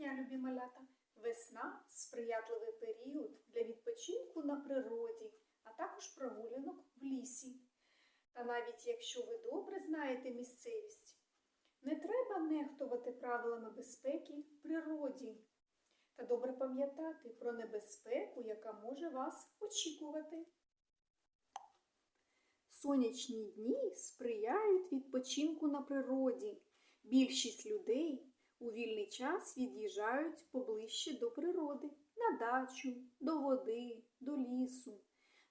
дня, любі малята! Весна сприятливий період для відпочинку на природі, а також прогулянок в лісі. Та навіть якщо ви добре знаєте місцевість, не треба нехтувати правилами безпеки в природі та добре пам'ятати про небезпеку, яка може вас очікувати. Сонячні дні сприяють відпочинку на природі. Більшість людей у вільний час від'їжджають поближче до природи, на дачу, до води, до лісу.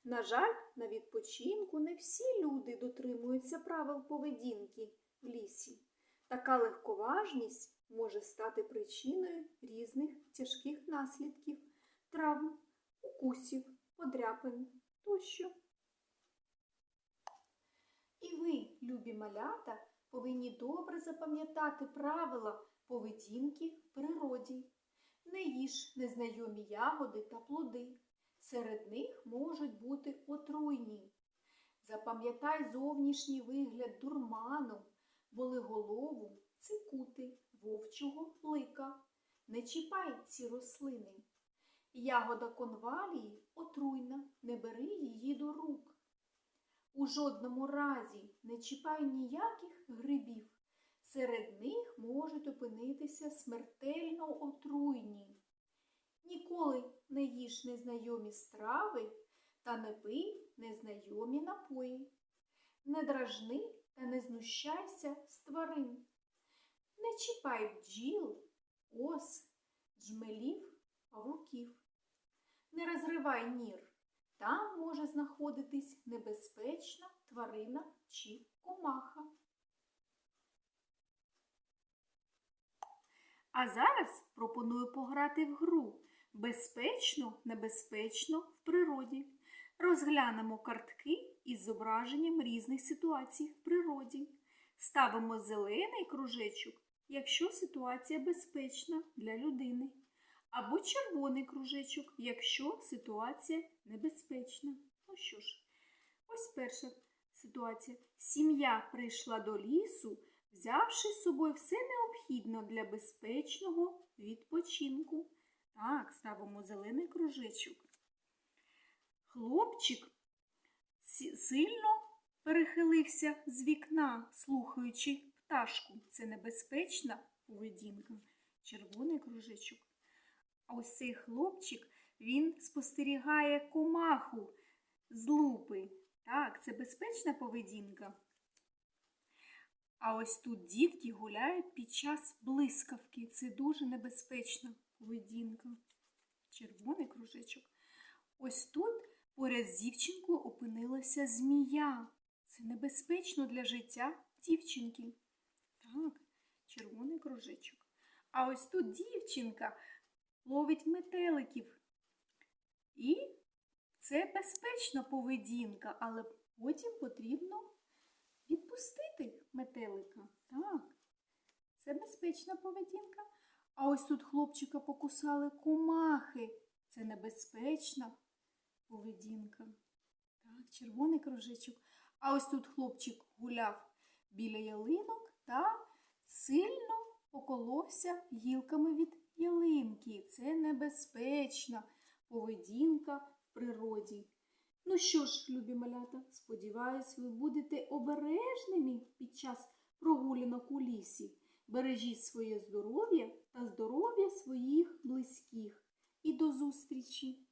На жаль, на відпочинку не всі люди дотримуються правил поведінки в лісі. Така легковажність може стати причиною різних тяжких наслідків, травм, укусів, подряпин тощо. І ви, любі малята, повинні добре запам'ятати правила поведінки в природі. Не їж незнайомі ягоди та плоди. Серед них можуть бути отруйні. Запам'ятай зовнішній вигляд дурману, болиголову, цикути, вовчого лика. Не чіпай ці рослини. Ягода конвалії отруйна, не бери її до рук. У жодному разі не чіпай ніяких грибів. Серед них можуть опинитися смертельно отруйні. Ніколи не їж незнайомі страви та не пий незнайомі напої. Не дражни та не знущайся з тварин. Не чіпай бджіл, ос, джмелів, павуків. Не розривай нір. Там може знаходитись небезпечна тварина чи комаха. А зараз пропоную пограти в гру безпечно, небезпечно в природі. Розглянемо картки із зображенням різних ситуацій в природі. Ставимо зелений кружечок, якщо ситуація безпечна для людини або червоний кружечок, якщо ситуація небезпечна. Ну що ж, ось перша ситуація. Сім'я прийшла до лісу, взявши з собою все необхідне для безпечного відпочинку. Так, ставимо зелений кружечок. Хлопчик сильно перехилився з вікна, слухаючи пташку. Це небезпечна поведінка. Червоний кружечок. А ось цей хлопчик, він спостерігає комаху з лупи. Так, це безпечна поведінка. А ось тут дітки гуляють під час блискавки. Це дуже небезпечна поведінка. Червоний кружечок. Ось тут поряд з дівчинкою опинилася змія. Це небезпечно для життя дівчинки. Так, червоний кружечок. А ось тут дівчинка ловить метеликів. І це безпечна поведінка, але потім потрібно відпустити метелика. Так, це безпечна поведінка. А ось тут хлопчика покусали комахи. Це небезпечна поведінка. Так, червоний кружечок. А ось тут хлопчик гуляв біля ялинок та сильно поколовся гілками від ялинки. Це небезпечна поведінка в природі. Ну що ж, любі малята, сподіваюсь, ви будете обережними під час прогулянок у лісі. Бережіть своє здоров'я та здоров'я своїх близьких. І до зустрічі!